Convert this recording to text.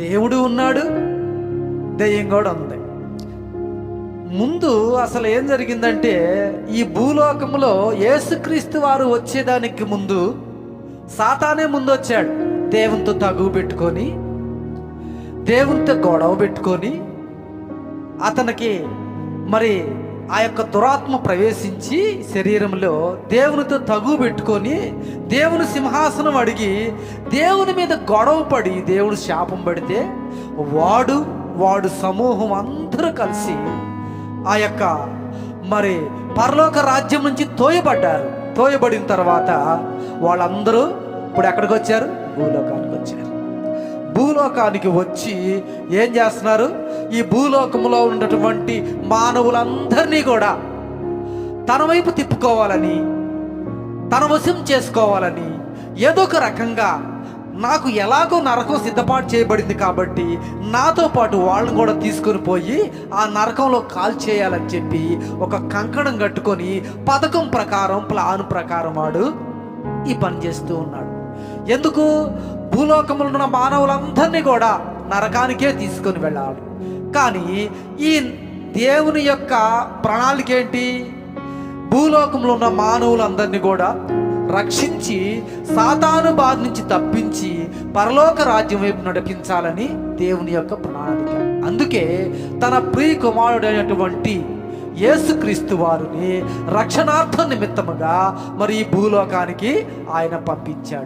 దేవుడు ఉన్నాడు దెయ్యం కూడా ఉంది. ముందు అసలు ఏం జరిగిందంటే ఈ భూలోకంలో యేసుక్రీస్తు వారు వచ్చేదానికి ముందు సాతానే ముందు వచ్చాడు దేవునితో తగువ పెట్టుకొని దేవునితో గొడవ పెట్టుకొని అతనికి మరి ఆ యొక్క దురాత్మ ప్రవేశించి శరీరంలో దేవునితో తగు పెట్టుకొని దేవుని సింహాసనం అడిగి దేవుని మీద గొడవ పడి దేవుడు శాపం పడితే వాడు వాడు సమూహం అందరూ కలిసి ఆ యొక్క మరి పరలోక రాజ్యం నుంచి తోయబడ్డారు. తోయబడిన తర్వాత వాళ్ళందరూ ఇప్పుడు ఎక్కడికి వచ్చారు భూలోకానికి వచ్చారు. భూలోకానికి వచ్చి ఏం చేస్తున్నారు? ఈ భూలోకంలో ఉన్నటువంటి మానవులందరినీ కూడా తన వైపు తిప్పుకోవాలని తన వశం చేసుకోవాలని ఏదో ఒక రకంగా నాకు ఎలాగో నరకం సిద్ధపాటు చేయబడింది కాబట్టి నాతో పాటు వాళ్ళని కూడా తీసుకొని పోయి ఆ నరకంలో కాల్ చేయాలని చెప్పి ఒక కంకణం కట్టుకొని పథకం ప్రకారం ప్లాన్ ప్రకారం వాడు ఈ పని చేస్తూ ఉన్నాడు. ఎందుకు? భూలోకంలో ఉన్న మానవులందరినీ కూడా నరకానికే తీసుకొని వెళ్ళాలి. కానీ ఈ దేవుని యొక్క ప్రణాళిక ఏంటి? భూలోకంలో ఉన్న మానవులందరినీ కూడా రక్షించి సాతాను బారి నుంచి తప్పించి పరలోక రాజ్యం వైపు నడిపించాలని దేవుని యొక్క ప్రణాళిక. అందుకే తన ప్రియ కుమారుడైనటువంటి యేసుక్రీస్తు వారిని రక్షణార్థం నిమిత్తముగా మరి ఈ భూలోకానికి ఆయన పంపించాడు.